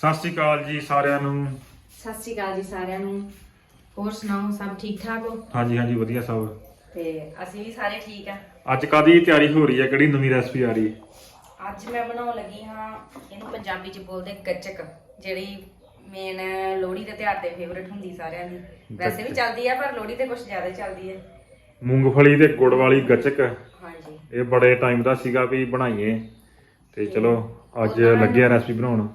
ਸਤਿ ਸ਼੍ਰੀ ਅਕਾਲ ਜੀ ਸਾਰਿਆਂ ਨੂੰ। ਸਤਿ ਸ਼੍ਰੀ ਅਕਾਲ ਜੀ ਸਾਰਿਆਂ ਨੂੰ। ਹੋਰ ਸੁਣਾਓ ਸਭ ਠੀਕ ਠਾਕ ਹੋ? ਹਾਂਜੀ ਹਾਂਜੀ ਵਧੀਆ ਸਭ। ਤੇ ਅਸੀਂ ਵੀ ਸਾਰੇ ਠੀਕ ਆ। ਅੱਜ ਕਾਦੀ ਤਿਆਰੀ ਹੋ ਰਹੀ ਹੈ? ਕਿਹੜੀ ਨਵੀਂ ਰੈਸਪੀ ਆ ਰਹੀ ਹੈ? ਅੱਜ ਮੈਂ ਬਣਾਉਣ ਲੱਗੀ ਹਾਂ ਇਹਨੂੰ ਪੰਜਾਬੀ ਚ ਬੋਲਦੇ ਗੱਚਕ ਜਿਹੜੀ ਮੇਨ ਲੋਹੜੀ ਦੇ ਤਿਉਹਾਰ ਤੇ ਫੇਵਰਟ ਹੁੰਦੀ ਸਾਰਿਆਂ ਦੀ। ਵੈਸੇ ਵੀ ਚੱਲਦੀ ਆ ਪਰ ਲੋਹੜੀ ਤੇ ਕੁਝ ਜ਼ਿਆਦਾ ਚੱਲਦੀ ਹੈ ਮੂੰਗਫਲੀ ਤੇ ਗੁੜ ਵਾਲੀ ਗੱਚਕ। ਹਾਂਜੀ। ਇਹ ਬੜੇ ਟਾਈਮ ਦਾ ਸੀਗਾ ਵੀ ਬਣਾਈਏ। ਤੇ ਚਲੋ ਅੱਜ ਲੱਗਿਆ ਰੈਸਪੀ ਬਣਾਉਣ।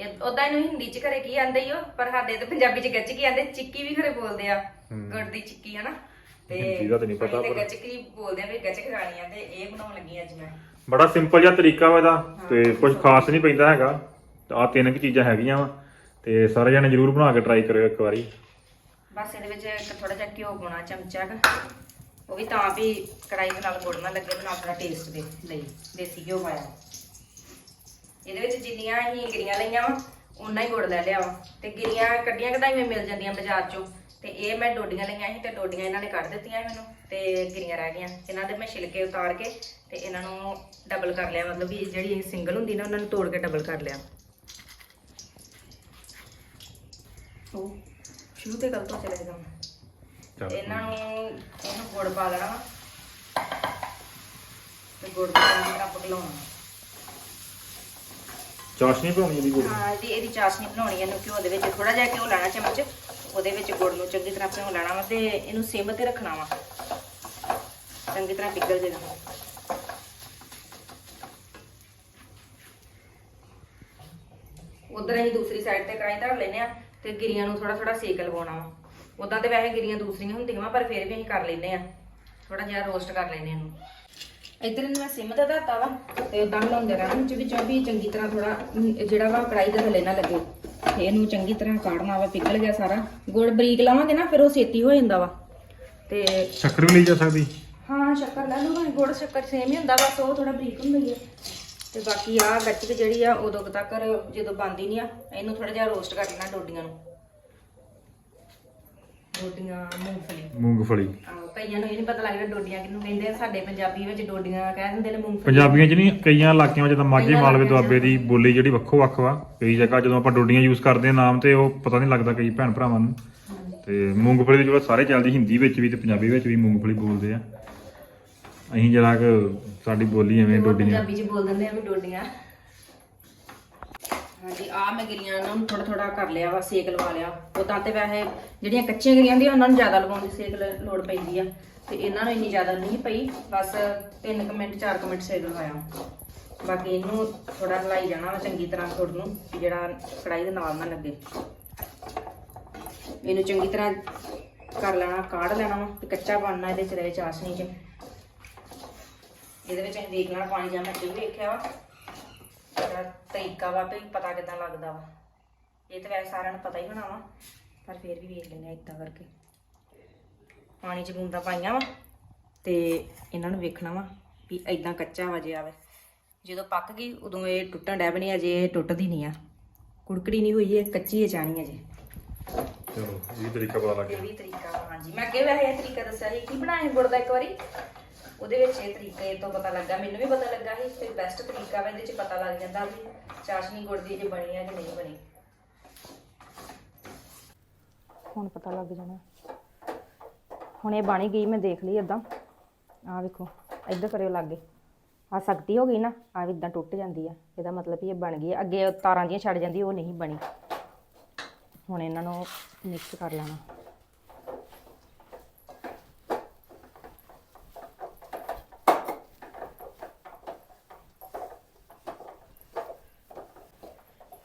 ਇਹ ਉਦਾਂ ਇਹਨੂੰ ਹਿੰਦੀ ਚ ਘਰੇ ਕੀ ਆਂਦੇ ਹੀ ਹੋ ਪਰ ਸਾਡੇ ਤੇ ਪੰਜਾਬੀ ਚ ਗੱਚਕ ਆਂਦੇ? ਚਿੱਕੀ ਵੀ ਘਰੇ ਬੋਲਦੇ ਆ। ਗੁੜ ਦੀ ਚਿੱਕੀ ਹਨਾ? ਤੇ ਹਿੰਦੀ ਦਾ ਤਾਂ ਨਹੀਂ ਪਤਾ ਪਰ- ਗੱਚਕ ਬੋਲਦੇ ਆ ਵੀ ਗੱਚਕ ਖਾਣੀ ਆ ਤੇ ਇਹ ਬਣਾਉਣ ਲੱਗੀ ਅੱਜ ਮੈਂ। ਬੜਾ ਸਿੰਪਲ ਜਿਹਾ ਤਰੀਕਾ ਵਾ ਇਹਦਾ। ਤੇ ਕੁਝ ਖਾਸ ਨਹੀਂ ਪੈਂਦਾ ਹੈਗਾ। ਆ ਤਿੰਨ ਕੁ ਚੀਜ਼ਾਂ ਹੈਗੀਆਂ ਵਾ। ਤੇ ਸਾਰੇ ਜਣੇ ਜਰੂਰ ਬਣਾ ਕੇ ਟਰਾਈ ਕਰਿਓ ਇੱਕ ਵਾਰੀ। ਬਸ ਇਹਦੇ ਵਿੱਚ ਇੱਕ ਥੋੜਾ ਜਿਹਾ ਘਿਓ ਪਾਉਣਾ ਚਮਚਾ ਕੁ। ਉਹ ਵੀ ਤਾਂ ਵੀ ਕੜਾਈ ਦੇ ਨਾਲ ਗੁੜ ਨਾ ਲੱਗੇ ਥੋੜਾ ਟੇਸਟ ਦੇ ਲਈ ਦੇਸੀ ਘਿਓ ਪਾਇਆ। ਇਹਦੇ ਵਿੱਚ ਜਿੰਨੀਆਂ ਅਸੀਂ ਗਿਰੀਆਂ ਲਈਆਂ ਵਾ ਉਨਾ ਹੀ ਗੁੜ ਲੈ ਲਿਆ ਵਾ। ਤੇ ਗਿਰੀਆਂ ਕੱਢੀਆਂ ਕਢਾਈਆਂ ਮਿਲ ਜਾਂਦੀਆਂ ਬਾਜ਼ਾਰ ਚੋਂ। ਤੇ ਇਹ ਮੈਂ ਡੋਡੀਆਂ ਲਈਆਂ ਸੀ ਤੇ ਡੋਡੀਆਂ ਇਹਨਾਂ ਨੇ ਕੱਢ ਦਿੱਤੀਆਂ ਮੈਨੂੰ ਤੇ ਗਿਰੀਆਂ ਰਹਿ ਗਈਆਂ। ਇਹਨਾਂ ਦੇ ਮੈਂ ਛਿਲਕੇ ਉਤਾਰ ਕੇ ਤੇ ਇਹਨਾਂ ਨੂੰ ਡਬਲ ਕਰ ਲਿਆ। ਮਤਲਬ ਵੀ ਜਿਹੜੀ ਇਹ ਸਿੰਗਲ ਹੁੰਦੀ ਨਾ ਉਹਨਾਂ ਨੂੰ ਤੋੜ ਕੇ ਡਬਲ ਕਰ ਲਿਆ। ਉਹ ਸ਼ੁਰੂ ਤੇ ਗਲਤ ਹੋ ਚਲੇ ਜਾਣਾ ਇਹਨਾਂ ਨੂੰ ਇਹਨੂੰ ਗੁੜ ਪਾ ਲੈਣਾ। ਤੇ ਗੁੜ ਨੂੰ ਚੰਗੀ ਤਰ੍ਹਾਂ ਪਕਲਾਉਣਾ ਚਾਸ਼ਨੀ ਬਣਾਉਣੀ ਇਹਦੀ ਗੁੜ ਹਾਂ, ਇਹਦੀ ਇਹਦੀ ਚਾਸ਼ਨੀ ਬਣਾਉਣੀ ਇਹਨੂੰ ਘਿਓ ਦੇ ਵਿੱਚ। ਥੋੜਾ ਜਿਹਾ ਘਿਓ ਲੈਣਾ ਚਮਚ, ਉਹਦੇ ਵਿੱਚ ਗੁੜ ਨੂੰ ਚੰਗੀ ਤਰ੍ਹਾਂ ਭਿਉਂ ਲੈਣਾ ਵਾ ਤੇ ਇਹਨੂੰ ਸਿਮ ਤੇ ਰੱਖਣਾ ਵਾ। ਚੰਗੀ ਤਰ੍ਹਾਂ ਪਿਘਲ ਜੇਗਾ ਉਧਰ ਅਸੀਂ ਦੂਸਰੀ ਸਾਈਡ ਤੇ ਕੜਾਈ ਧਰ ਲੈਨੇ ਆ ਤੇ ਗਿਰੀਆਂ ਨੂੰ ਥੋੜਾ ਥੋੜਾ ਸੇਕ ਲਵਾਉਣਾ ਵਾ। ਉਦਾਂ ਤੇ ਵੈਸੇ ਗਿਰੀਆਂ ਦੂਸਰੀਆਂ ਹੁੰਦੀਆਂ ਵਾ, ਪਰ ਫਿਰ ਵੀ ਅਸੀਂ ਕਰ ਲੈਨੇ ਆ। ਥੋੜਾ ਜਿਹਾ ਰੋਸਟ ਕਰ ਲੈਨੇ ਇਹਨੂੰ। ਇੱਧਰ ਇਹਨੂੰ ਮੈਂ ਸਿਮ ਤੇ ਧਰਤਾ ਵਾ ਤੇ ਉਦਾਂ ਹਿਲਾਉਂਦੇ ਰਹਿਣਾ ਵਿੱਚ ਵਿੱਚੋਂ ਵੀ ਚੰਗੀ ਤਰ੍ਹਾਂ ਥੋੜਾ ਜਿਹੜਾ ਵਾ ਕੜਾਈ ਦੇ ਥੱਲੇ ਨਾ ਲੱਗੇ। ਤੇ ਇਹਨੂੰ ਚੰਗੀ ਤਰ੍ਹਾਂ ਕਾੜਨਾ ਵਾ ਪਿਘਲ ਗਿਆ ਸਾਰਾ। ਗੁੜ ਬਰੀਕ ਲਾਵਾਂਗੇ ਨਾ ਫਿਰ ਉਹ ਛੇਤੀ ਹੋ ਜਾਂਦਾ ਵਾ। ਤੇ ਸ਼ੱਕਰ ਵੀ ਲਈ ਜਾ ਸਕਦੀ? ਹਾਂ ਸ਼ੱਕਰ ਲੈ ਲਓ ਭਾਵੇਂ ਗੁੜ ਸ਼ੱਕਰ ਸੇਮ ਹੀ ਹੁੰਦਾ ਬਸ ਉਹ ਥੋੜਾ ਬਰੀਕ ਹੁੰਦੀ ਹੈ ਤੇ ਬਾਕੀ ਆ ਗੱਚਕ ਜਿਹੜੀ ਆ ਉਦੋਂ ਤੱਕ ਜਦੋਂ ਬੰਦੀ ਨਹੀਂ ਆ ਇਹਨੂੰ ਥੋੜਾ ਜਿਹਾ ਰੋਸਟ ਕਰ ਲੈਣਾ ਡੋਡੀਆਂ ਨੂੰ। ਡੋਡੀਆਂ ਮੂੰਗਫਲੀ। ਮੂੰਗਫਲੀ। ਆਹੋ, ਕਈਆਂ ਨੂੰ ਇਹ ਨਹੀਂ ਪਤਾ ਲੱਗਦਾ ਡੋਡੀਆਂ ਕਿਹਨੂੰ ਕਹਿੰਦੇ ਆ। ਸਾਡੇ ਪੰਜਾਬੀ ਵਿੱਚ ਡੋਡੀਆਂ ਕਹਿ ਦਿੰਦੇ ਨੇ ਮੂੰਗਫਲੀ। ਪੰਜਾਬੀਆਂ 'ਚ ਨਹੀਂ ਕਈਆਂ ਇਲਾਕਿਆਂ ਵਿੱਚ ਤਾਂ ਮਾਝੇ ਮਾਲਵੇ ਦੁਆਬੇ ਦੀ ਬੋਲੀ ਜਿਹੜੀ ਵੱਖੋ ਵੱਖ ਵਾ। ਕਈ ਜਗ੍ਹਾ ਜਦੋਂ ਆਪਾਂ ਡੋਡੀਆਂ ਯੂਜ਼ ਕਰਦੇ ਆ ਨਾਮ ਤੇ ਉਹ ਪਤਾ ਨਹੀਂ ਲੱਗਦਾ ਕਈ ਭੈਣ ਭਰਾਵਾਂ ਨੂੰ। ਤੇ ਮੂੰਗਫਲੀ ਦੀ ਜੋ ਸਾਰੇ ਚੱਲਦੀ ਹਿੰਦੀ ਵਿੱਚ ਵੀ ਤੇ ਪੰਜਾਬੀ ਵਿੱਚ ਵੀ ਮੂੰਗਫਲੀ ਬੋਲਦੇ ਆ। ਅਸੀਂ ਜਰਾ ਕਿ ਸਾਡੀ ਬੋਲੀ ਐਵੇਂ ਡੋਡੀਆਂ। ਪੰਜਾਬੀ ਚ ਬੋਲ ਦਿੰਦੇ ਆ ਵੀ ਡੋਡੀਆਂ। ਹਾਂਜੀ ਆ ਮੈਂ ਗਿਰੀਆਂ ਨੂੰ ਥੋੜਾ ਥੋੜਾ ਕਰ ਲਿਆ ਵਾ, ਸੇਕ ਲਵਾ ਲਿਆ। ਉਦਾਂ ਤੇ ਵੈਸੇ ਜਿਹੜੀਆਂ ਕੱਚੀਆਂ ਗਿਰੀਆਂ ਹੁੰਦੀਆਂ, ਉਹਨਾਂ ਨੂੰ ਜ਼ਿਆਦਾ ਲਵਾਉਣ ਦੀ ਸੇਕ ਲੋੜ ਪੈਂਦੀ ਆ। ਤੇ ਇਹਨਾਂ ਨੂੰ ਇੰਨੀ ਜ਼ਿਆਦਾ ਨਹੀਂ ਪਈ, ਬਸ 3 ਮਿੰਟ 4 ਮਿੰਟ ਸੇਕ ਲਵਾਇਆ ਬਾਕੀ ਇਹਨੂੰ ਥੋੜਾ ਹਲਾਈ ਜਾਣਾ ਵਾ ਚੰਗੀ ਤਰ੍ਹਾਂ ਗੁੜ ਨੂੰ, ਵੀ ਜਿਹੜਾ ਕੜਾਈ ਦੇ ਨਾਲ ਨਾ ਲੱਗੇ। ਇਹਨੂੰ ਚੰਗੀ ਤਰ੍ਹਾਂ ਕਰ ਲੈਣਾ, ਕਾੜ ਲੈਣਾ ਵਾ, ਤੇ ਕੱਚਾ ਬਣਨਾ ਇਹਦੇ ਚ ਰਹੇ ਚਾਸ਼ਨੀ ਚ। ਇਹਦੇ ਵਿੱਚ ਅਸੀਂ ਦੇਖ ਲੈਣਾ, ਪਾਣੀ ਜਾਂ ਮੈਂ ਇਹ ਵੇਖਿਆ ਵਾ। ਇਹਦਾ ਤਰੀਕਾ ਵਾ ਵੀ ਪਤਾ ਕਿਦਾਂ ਲੱਗਦਾ ਵਾ। ਇਹ ਤਾਂ ਵੈਸੇ ਸਾਰਿਆਂ ਨੂੰ ਪਤਾ ਹੀ ਹੋਣਾ ਵਾ ਪਰ ਫਿਰ ਵੀ ਵੇਖ ਲੈਂਦੇ ਆ ਇਦਾਂ ਕਰਕੇ। ਪਾਣੀ ਚ ਬੂੰਦਾਂ ਪਾਈਆਂ ਵਾ ਤੇ ਇਹਨਾਂ ਨੂੰ ਵੇਖਣਾ ਵਾ ਵੀ ਇਦਾਂ ਕੱਚਾ ਵਜੇ ਆਵੇ। ਜਦੋਂ ਪੱਕ ਗਈ ਉਦੋਂ ਇਹ ਟੁੱਟਣ ਡੈ ਬਣੀ ਅਜੇ ਇਹ ਟੁੱਟਦੀ ਨਹੀਂ ਆ। ਕੁੜਕੜੀ ਨਹੀਂ ਹੋਈ ਇਹ ਕੱਚੀ ਹੈ ਚਾਣੀ ਅਜੇ ਚਲੋ ਇਹ ਤਰੀਕਾ ਪਤਾ ਲੱਗ ਇਹ ਵੀ ਤਰੀਕਾ ਵਾ, ਹਾਂਜੀ। ਮੈਂ ਅੱਗੇ ਵੈਸੇ ਇਹ ਤਰੀਕਾ ਦੱਸਿਆ ਸੀ ਕੀ ਬਣਾਇਆ ਗੁੜ ਦਾ ਇੱਕ ਵਾਰੀ। ਉਹਦੇ ਵਿੱਚ ਇਹ ਤਰੀਕੇ ਤੋਂ ਪਤਾ ਲੱਗਾ, ਮੈਨੂੰ ਵੀ ਪਤਾ ਲੱਗਾ ਸੀ ਫਿਰ ਬੈਸਟ ਤਰੀਕਾ ਵਾ, ਇਹਦੇ ਚ ਪਤਾ ਲੱਗ ਜਾਂਦਾ ਵੀ ਚਾਸ਼ਨੀ ਗੁੜ ਦੀ ਜੇ ਬਣੀ ਆ ਕਿ ਨਹੀਂ ਬਣੀ। ਹੁਣ ਪਤਾ ਲੱਗ ਜਾਣਾ। ਹੁਣ ਇਹ ਬਣੀ ਗਈ, ਮੈਂ ਦੇਖ ਲਈ ਇਦਾਂ ਆਹ ਵੇਖੋ, ਇੱਧਰ ਕਰਿਓ ਲਾਗੇ। ਆ ਸਖਤੀ ਹੋ ਗਈ ਨਾ ਆ ਵੀ ਇਦਾਂ ਟੁੱਟ ਜਾਂਦੀ ਆ। ਇਹਦਾ ਮਤਲਬ ਵੀ ਇਹ ਬਣ ਗਈ ਆ। ਅੱਗੇ ਤਾਰਾਂ ਜਿਹੀਆਂ ਛੱਡ ਜਾਂਦੀ, ਉਹ ਨਹੀਂ ਬਣੀ। ਹੁਣ ਇਹਨਾਂ ਨੂੰ ਮਿਕਸ ਕਰ ਲੈਣਾ।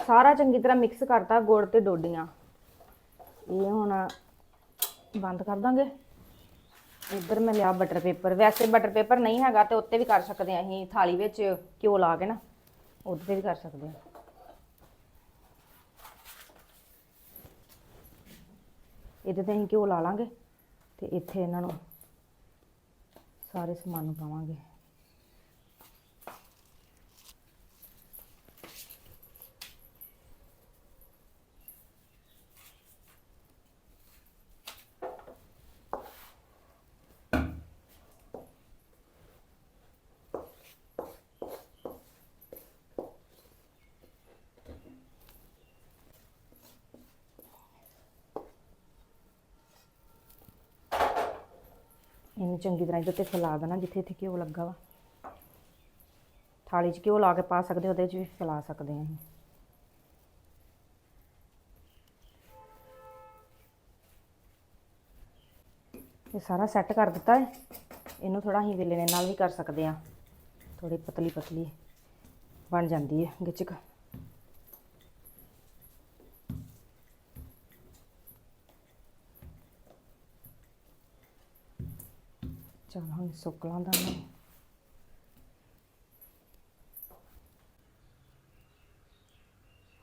ਸਾਰਾ ਚੰਗੀ ਤਰ੍ਹਾਂ ਮਿਕਸ ਕਰਤਾ ਗੁੜ ਤੇ ਡੋਡੀਆਂ। ਇਹ ਹੁਣ ਬੰਦ ਕਰ ਦਾਂਗੇ। ਇੱਧਰ ਮੈਂ ਲਿਆ ਬਟਰ ਪੇਪਰ ਵੈਸੇ ਬਟਰ ਪੇਪਰ ਨਹੀਂ ਹੈਗਾ ਤੇ ਉੱਤੇ ਵੀ ਕਰ ਸਕਦੇ ਆ ਅਸੀਂ, ਥਾਲੀ ਵਿੱਚ ਘਿਓ ਲਾ ਕੇ ਨਾ ਉਹਦੇ ਤੇ ਵੀ ਕਰ ਸਕਦੇ ਆ ਇਹਦੇ ਤੇ ਅਸੀਂ ਘਿਓ ਲਾ ਲਾਂਗੇ ਤੇ ਇੱਥੇ ਇਹਨਾਂ ਨੂੰ ਸਾਰੇ ਸਮਾਨ ਨੂੰ ਪਾਵਾਂਗੇ। ਇਹਨੂੰ ਚੰਗੀ ਤਰ੍ਹਾਂ ਇਹਦੇ ਤੇ ਫੈਲਾ ਦੇਣਾ, ਜਿੱਥੇ ਇੱਥੇ ਘਿਓ ਲੱਗਾ ਵਾ। ਥਾਲੀ 'ਚ ਘਿਓ ਲਾ ਕੇ ਪਾ ਸਕਦੇ, ਉਹਦੇ 'ਚ ਵੀ ਫੈਲਾ ਸਕਦੇ ਹਾਂ ਅਸੀਂ। ਇਹ ਸਾਰਾ ਸੈੱਟ ਕਰ ਦਿੱਤਾ ਹੈ। ਇਹਨੂੰ ਥੋੜਾ ਅਸੀਂ ਵੇਲਣੇ ਨਾਲ ਵੀ ਕਰ ਸਕਦੇ ਹਾਂ। ਥੋੜੀ ਪਤਲੀ ਪਤਲੀ ਬਣ ਜਾਂਦੀ ਹੈ, ਗਿਚਕ। ਚੱਲ ਹੁਣ ਸੁੱਕ ਲਾਂਦਾ ਮੈਂ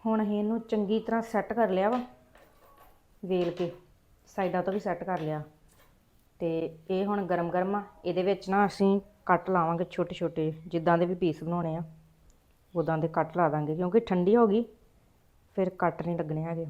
ਹੁਣ ਅਸੀਂ ਇਹਨੂੰ ਚੰਗੀ ਤਰ੍ਹਾਂ ਸੈੱਟ ਕਰ ਲਿਆ ਵਾ। ਵੇਲ ਕੇ, ਸਾਈਡਾਂ ਤੋਂ ਵੀ ਸੈੱਟ ਕਰ ਲਿਆ। ਤੇ ਇਹ ਹੁਣ ਗਰਮ ਗਰਮ ਆ, ਇਹਦੇ ਵਿੱਚ ਨਾ ਅਸੀਂ ਕੱਟ ਲਾਵਾਂਗੇ ਛੋਟੇ ਛੋਟੇ, ਜਿੱਦਾਂ ਦੇ ਵੀ ਪੀਸ ਬਣਾਉਣੇ ਆ। ਉਦਾਂ ਦੇ ਕੱਟ ਲਾ ਦਾਂਗੇ, ਕਿਉਂਕਿ ਠੰਡੀ ਹੋ ਗਈ, ਫਿਰ ਕੱਟ ਨਹੀਂ ਲੱਗਣੇ ਹੈਗੇ।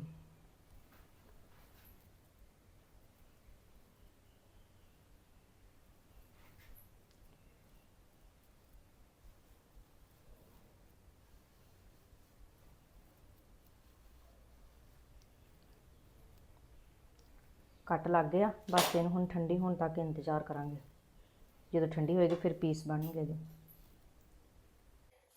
ਕੱਟ ਲੱਗ ਗਿਆ ਬਸ ਇਹਨੂੰ ਹੁਣ ਠੰਡੀ ਹੋਣ ਤੱਕ ਇੰਤਜ਼ਾਰ ਕਰਾਂਗੇ। ਜਦੋਂ ਠੰਡੀ ਹੋਏਗੀ ਫਿਰ ਪੀਸ ਬਣਨਗੇ ਇਹਦੇ।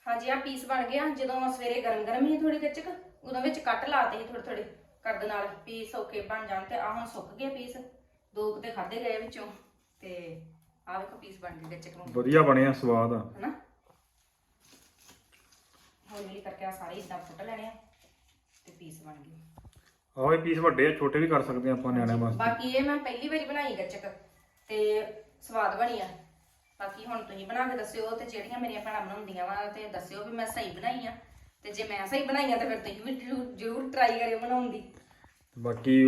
ਹਾਂਜੀ ਆ ਪੀਸ ਬਣ ਗਿਆ। ਜਦੋਂ ਸਵੇਰੇ ਗਰਮ ਗਰਮ ਹੀ ਥੋੜੀ ਕੱਚਕ ਉਦੋਂ ਵਿੱਚ ਕੱਟ ਲਾਤੇ ਸੀ ਥੋੜੇ ਥੋੜੇ ਕਰਦ ਨਾਲ। ਪੀਸ ਓਕੇ ਬਣ ਜਾਣ ਤੇ ਆ ਹੁਣ ਸੁੱਕ ਗਏ ਪੀਸ ਦੋ ਕੁ ਤੇ ਖਾਦੇ ਗਏ ਵਿੱਚੋਂ ਤੇ ਆ ਵੇਖੋ ਪੀਸ ਬਣ ਗਏ ਕੱਚਕ ਨੂੰ ਵਧੀਆ ਬਣਿਆ ਸਵਾਦ ਆ। ਹਨਾ? ਹੌਲੀ ਕਰਕੇ ਆ ਸਾਰੇ ਇਦਾਂ ਫੁੱਟ ਲੈਣੇ ਆ ਤੇ ਪੀਸ ਬਣ ਗਏ। ਆਹੋ ਇਹ ਪੀਸ ਵੱਡੇ ਆ ਛੋਟੇ ਵੀ ਕਰ ਸਕਦੇ ਆ ਆਪਾਂ ਨਿਆਣਿਆਂ ਵਾਸਤੇ। ਬਾਕੀ ਇਹ ਮੈਂ ਪਹਿਲੀ ਵਾਰੀ ਬਣਾਈ ਗੱਚਕ ਤੇ ਸਵਾਦ ਬਣੀ ਆ। ਬਾਕੀ ਹੁਣ ਤੁਸੀਂ ਬਣਾ ਕੇ ਦੱਸਿਓ ਤੇ ਜਿਹੜੀਆਂ ਮੇਰੀਆਂ ਭੈਣਾਂ ਬਣਾਉਂਦੀਆਂ ਵਾ ਤੇ ਦੱਸਿਓ ਵੀ ਮੈਂ ਸਹੀ ਬਣਾਈ ਆ। ਤੇ ਜੇ ਮੈਂ ਸਹੀ ਬਣਾਈ ਆ ਤੇ ਫਿਰ ਤੁਸੀਂ ਵੀ ਜ਼ਰੂਰ- ਜ਼ਰੂਰ ਟਰਾਈ ਕਰਿਓ ਬਣਾਉਣ ਦੀ ਬਾਕੀ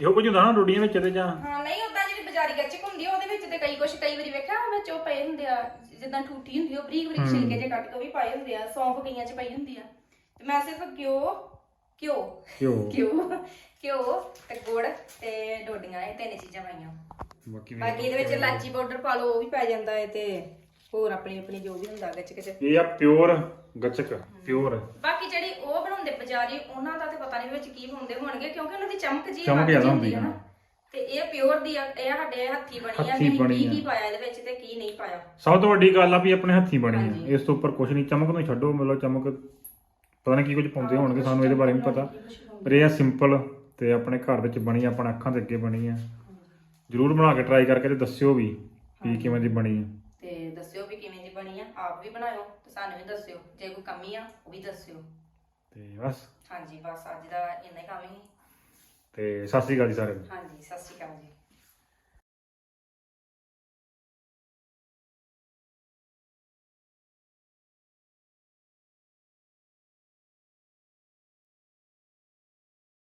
ਇਹੋ ਕੁਝ ਹੁੰਦਾ ਨਾ ਰੋਟੀਆਂ ਵਿੱਚ ਤੇ ਜਾਂ? ਹਾਂ ਨਹੀਂ ਉਦਾਂ ਜਿਹੜੀ ਬਾਜ਼ਾਰੀ ਗੱਚਕ ਹੁੰਦੀ ਆ ਉਹਦੇ ਵਿੱਚ ਤੇ ਕਈ ਕੁਛ ਕਈ ਵਾਰੀ ਵੇਖਿਆ ਵਿੱਚ ਉਹ ਪਏ ਹੁੰਦੇ ਆ ਜਿੱਦਾਂ ਠੂਠੀ ਹੁੰਦੀ ਆ, ਉਹ ਬਰੀਕ ਬਰੀਕ ਛਿਲਕੇ ਜੇ ਕੱਟ ਕੇ ਉਹ ਵੀ ਪਾਏ ਹੁੰਦੇ ਆ ਸੌਂਫ ਕਈਆਂ ਚ ਪਈ ਹੁੰਦੀ ਆ। ਤੇ ਮੈਂ ਸਿਰਫ ਘਿਓ ਘਿਓ। ਘਿਓ। ਘਿਓ। ਘਿਓ ਤੇ ਗੁੜ ਤੇ ਡੋਡੀਆਂ ਇਹ ਤਿੰਨ ਚੀਜ਼ਾਂ ਪਾਈਆਂ। ਬਾਕੀ ਵੀ ਬਾਕੀ ਇਹਦੇ ਵਿੱਚ ਇਲਾਚੀ ਪਾਊਡਰ ਪਾ ਲਓ ਉਹ ਵੀ ਪੈ ਜਾਂਦਾ ਹੈ ਤੇ। ਹੋਰ ਆਪਣੀ ਆਪਣੀ ਜੋ ਵੀ ਹੁੰਦਾ ਗੱਚ ਗੱਚ ਇਹ ਆ ਪਿਓਰ ਗੱਚਕ ਪਿਓਰ। ਬਾਕੀ ਜਿਹੜੀ ਉਹ ਬਣਾਉਂਦੇ ਬਾਜ਼ਾਰੀ ਉਹਨਾਂ ਦਾ ਤੇ ਪਤਾ ਨਹੀਂ ਵਿੱਚ ਕੀ ਪਾਉਂਦੇ ਹੋਣਗੇ ਕਿਉਂਕਿ ਉਹਨਾਂ ਦੀ ਚਮਕ ਜੀ ਚਮਕ ਵੱਧ ਜ਼ਿਆਦਾ ਜਾਂਦੀ ਹੁੰਦੀ ਹੈ ਨਾ। ਤੇ ਇਹ ਪਿਓਰ ਦੀ ਆ ਇਹ ਸਾਡੇ ਹੱਥੀ ਬਣੀ ਆ ਹੱਥੀਂ ਕਿ ਬਣੀ ਕੀ ਆ। ਕੀ ਪਾਇਆ ਇਹਦੇ ਵਿੱਚ ਤੇ ਕੀ ਨਹੀਂ ਪਾਇਆ। ਸਭ ਤੋਂ ਵੱਡੀ ਗੱਲ ਆ ਵੀ ਆਪਣੇ ਹੱਥੀਂ ਬਣੀ ਹਾਂਜੀ। ਆ ਇਸ ਤੋਂ ਉੱਪਰ ਕੁਝ ਨਹੀਂ ਚਮਕ ਨੂੰ ਛੱਡੋ ਮਤਲਬ ਚਮਕ ਪਤਾ ਨਹੀਂ ਕੀ ਕੁਝ ਪਾਉਂਦੇ ਹੋਣਗੇ ਸਾਨੂੰ ਇਹਦੇ ਬਾਰੇ ਨਹੀਂ ਪਤਾ। ਪਰ ਇਹ ਆ ਸਿੰਪਲ ਤੇ ਆਪਣੇ ਘਰ ਵਿੱਚ ਬਣੀ ਆਪਣੇ ਅੱਖਾਂ ਦੇ ਅੱਗੇ ਬਣੀ ਆ। ਜਰੂਰ ਬਣਾ ਕੇ ਟਰਾਈ ਕਰਕੇ ਤੇ ਦੱਸਿਓ ਵੀ ਵੀ ਕਿਵੇਂ ਦੀ ਬਣੀ ਆ। ਤੇ ਦੱਸਿਓ ਵੀ ਕਿਵੇਂ ਦੀ ਬਣੀ ਆ ਆਪ ਵੀ ਬਣਾਇਓ ਤੇ ਸਾਨੂੰ ਵੀ ਦੱਸਿਓ। ਜੇ ਕੋਈ ਕਮੀ ਆ ਉਹ ਵੀ ਦੱਸਿਓ। ਤੇ ਬਸ। ਹਾਂਜੀ ਬਸ ਅੱਜ ਦਾ ਇੰਨਾ ਹੀ ਕੰਮ ਹੀ। ਤੇ ਸਤਿ ਸ੍ਰੀ ਅਕਾਲ ਜੀ ਸਾਰਿਆਂ ਨੂੰ। ਹਾਂਜੀ ਸਤਿ ਸ਼੍ਰੀ ਅਕਾਲ